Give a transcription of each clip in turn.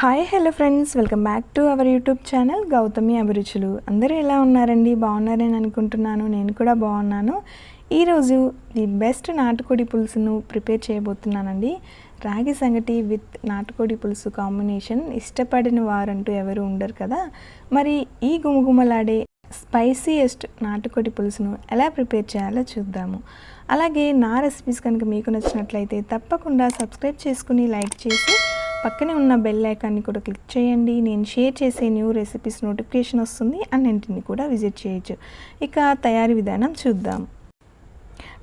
Hi hello friends welcome back to our YouTube channel Gautami అభిరుచులు అందరూ ఎలా ఉన్నారండి? బాగున్నారని అనుకుంటున్నాను. నేను కూడా బాగున్నాను. ఈరోజు ది బెస్ట్ నాటుకోడి పులుసును ప్రిపేర్ చేయబోతున్నానండి. రాగి సంగటి విత్ నాటుకోడి పులుసు కాంబినేషన్ ఇష్టపడిన వారంటూ ఎవరు ఉండరు కదా? మరి ఈ గుమగుమలాడే స్పైసీయెస్ట్ నాటుకోడి పులుసును ఎలా ప్రిపేర్ చేయాలో చూద్దాము. అలాగే నా రెసిపీస్ కనుక మీకు నచ్చినట్లయితే తప్పకుండా సబ్స్క్రైబ్ చేసుకుని లైక్ చేసి పక్కనే ఉన్న బెల్ ఐకాన్ని కూడా క్లిక్ చేయండి. నేను షేర్ చేసే న్యూ రెసిపీస్ నోటిఫికేషన్ వస్తుంది. అన్నింటిని కూడా విజిట్ చేయొచ్చు. ఇక తయారీ విధానం చూద్దాం.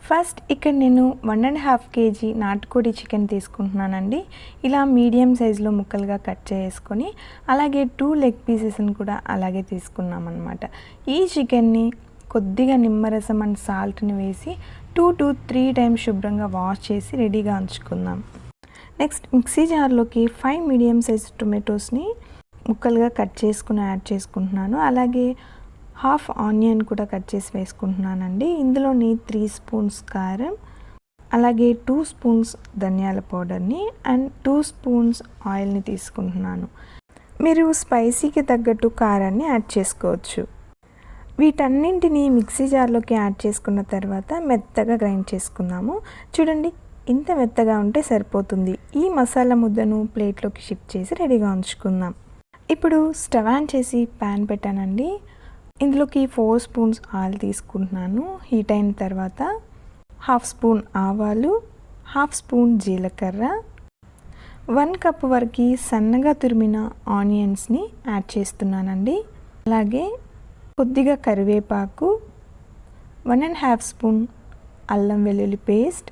ఫస్ట్ ఇక్కడ నేను వన్ అండ్ హాఫ్ కేజీ నాటుకోడి చికెన్ తీసుకుంటున్నానండి. ఇలా మీడియం సైజులో ముక్కలుగా కట్ చేసుకొని అలాగే టూ లెగ్ పీసెస్ని కూడా అలాగే తీసుకున్నామన్నమాట. ఈ చికెన్ని కొద్దిగా నిమ్మరసం అండ్ సాల్ట్ని వేసి టూ టు త్రీ టైమ్స్ శుభ్రంగా వాష్ చేసి రెడీగా ఉంచుకుందాం. నెక్స్ట్ మిక్సీ జార్లోకి ఫైవ్ మీడియం సైజ్ టొమాటోస్ని ముక్కలుగా కట్ చేసుకుని యాడ్ చేసుకుంటున్నాను. అలాగే హాఫ్ ఆనియన్ కూడా కట్ చేసి వేసుకుంటున్నానండి. ఇందులోని త్రీ స్పూన్స్ కారం అలాగే టూ స్పూన్స్ ధనియాల పౌడర్ని అండ్ టూ స్పూన్స్ ఆయిల్ని తీసుకుంటున్నాను. మీరు స్పైసీకి తగ్గట్టు కారాన్ని యాడ్ చేసుకోవచ్చు. వీటన్నింటినీ మిక్సీ జార్లోకి యాడ్ చేసుకున్న తర్వాత మెత్తగా గ్రైండ్ చేసుకుందాము. చూడండి ఇంత మెత్తగా ఉంటే సరిపోతుంది. ఈ మసాలా ముద్దను ప్లేట్లోకి షిఫ్ట్ చేసి రెడీగా ఉంచుకుందాం. ఇప్పుడు స్టవ్ ఆన్ చేసి ప్యాన్ పెట్టానండి. ఇందులోకి ఫోర్ స్పూన్స్ ఆయిల్ తీసుకుంటున్నాను. హీట్ అయిన తర్వాత హాఫ్ స్పూన్ ఆవాలు హాఫ్ స్పూన్ జీలకర్ర వన్ కప్ వరకు సన్నగా తురిమిన ఆనియన్స్ని యాడ్ చేస్తున్నానండి. అలాగే కొద్దిగా కరివేపాకు వన్ అండ్ హాఫ్ స్పూన్ అల్లం వెల్లుల్లి పేస్ట్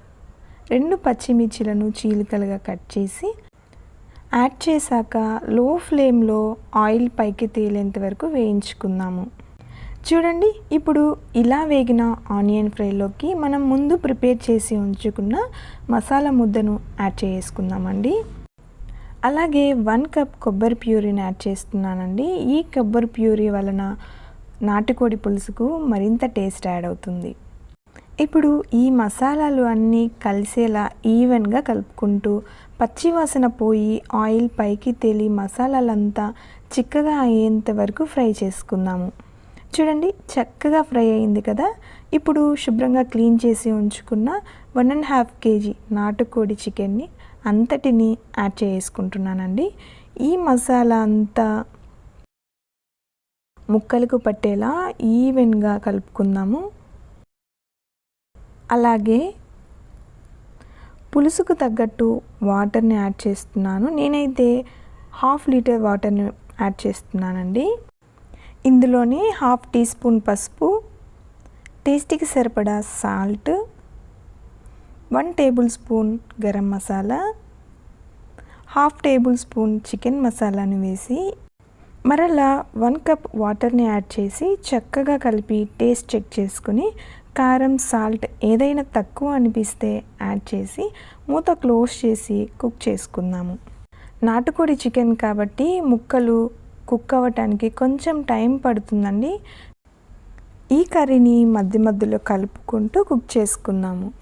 రెండు పచ్చిమిర్చిలను చీలికలుగా కట్ చేసి యాడ్ చేశాక లో ఫ్లేమ్లో ఆయిల్ పైకి తేలేంత వరకు వేయించుకుందాము. చూడండి ఇప్పుడు ఇలా వేగిన ఆనియన్ ఫ్రైలోకి మనం ముందు ప్రిపేర్ చేసి ఉంచుకున్న మసాలా ముద్దను యాడ్ చేసుకుందామండి. అలాగే వన్ కప్ కొబ్బరి ప్యూరీని యాడ్ చేస్తున్నానండి. ఈ కొబ్బరి ప్యూరీ వలన నాటుకోడి పులుసుకు మరింత టేస్ట్ యాడ్ అవుతుంది. ఇప్పుడు ఈ మసాలాలు అన్నీ కలిసేలా ఈవెన్గా కలుపుకుంటూ పచ్చివాసన పోయి ఆయిల్ పైకి తేలి మసాలాలంతా చిక్కగా అయ్యేంత వరకు ఫ్రై చేసుకుందాము. చూడండి చక్కగా ఫ్రై అయింది కదా? ఇప్పుడు శుభ్రంగా క్లీన్ చేసి ఉంచుకున్న వన్ అండ్ హాఫ్ కేజీ నాటుకోడి చికెన్ని అంతటిని యాడ్ చేసుకుంటున్నానండి. ఈ మసాలా అంతా ముక్కలకు పట్టేలా ఈవెన్గా కలుపుకుందాము. అలాగే పులుసుకు తగ్గట్టు వాటర్ని యాడ్ చేస్తున్నాను. నేనైతే హాఫ్ లీటర్ వాటర్ని యాడ్ చేస్తున్నానండి. ఇందులోని హాఫ్ టీ స్పూన్ పసుపు టేస్టీకి సరిపడా salt one tablespoon garam masala half tablespoon chicken మసాలాను వేసి మరలా వన్ కప్ వాటర్ని యాడ్ చేసి చక్కగా కలిపి టేస్ట్ చెక్ చేసుకుని కారం సాల్ట్ ఏదైనా తక్కువ అనిపిస్తే యాడ్ చేసి మూత క్లోజ్ చేసి కుక్ చేసుకుందాము. నాటుకోడి చికెన్ కాబట్టి ముక్కలు కుక్ అవ్వటానికి కొంచెం టైం పడుతుందండి. ఈ కర్రీని మధ్య మధ్యలో కలుపుకుంటూ కుక్ చేసుకుందాము.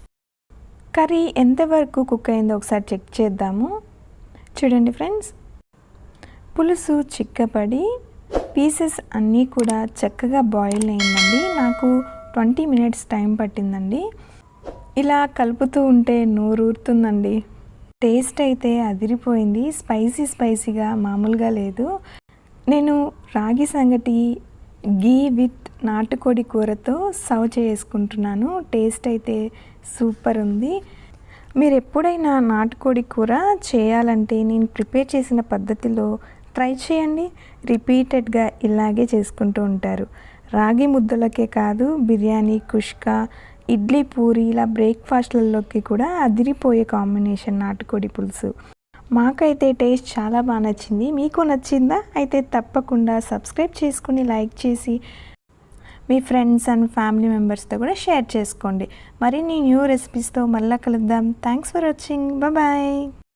కర్రీ ఎంతవరకు కుక్ అయిందో ఒకసారి చెక్ చేద్దాము. చూడండి ఫ్రెండ్స్. పులుసు చిక్కపడి పీసెస్ అన్నీ కూడా చక్కగా బాయిల్ అయిందండి. నాకు ట్వంటీ మినిట్స్ టైం పట్టిందండి. ఇలా కలుపుతూ ఉంటే నోరూరుతుందండి. టేస్ట్ అయితే అదిరిపోయింది. స్పైసీ స్పైసీగా మామూలుగా లేదు. నేను రాగి సంగటి గీ విత్ నాటుకోడి కూరతో సర్వ్ చేసుకుంటున్నాను. టేస్ట్ అయితే సూపర్ ఉంది. మీరు ఎప్పుడైనా నాటుకోడి కూర చేయాలంటే నేను ప్రిపేర్ చేసిన పద్ధతిలో ట్రై చేయండి. రిపీటెడ్గా ఇలాగే చేసుకుంటూ ఉంటారు. రాగి ముద్దలకే కాదు బిర్యానీ కుష్కా ఇడ్లీ పూరి ఇలా బ్రేక్ఫాస్ట్లలోకి కూడా అదిరిపోయే కాంబినేషన్ నాటుకోడి పులుసు. మాకైతే టేస్ట్ చాలా బాగా నచ్చింది. మీకు నచ్చిందా? అయితే తప్పకుండా సబ్స్క్రైబ్ చేసుకుని లైక్ చేసి మీ ఫ్రెండ్స్ అండ్ ఫ్యామిలీ మెంబర్స్తో కూడా షేర్ చేసుకోండి. మరిన్ని న్యూ రెసిపీస్తో మళ్ళీ కలుద్దాం. Thanks for watching. బాయ్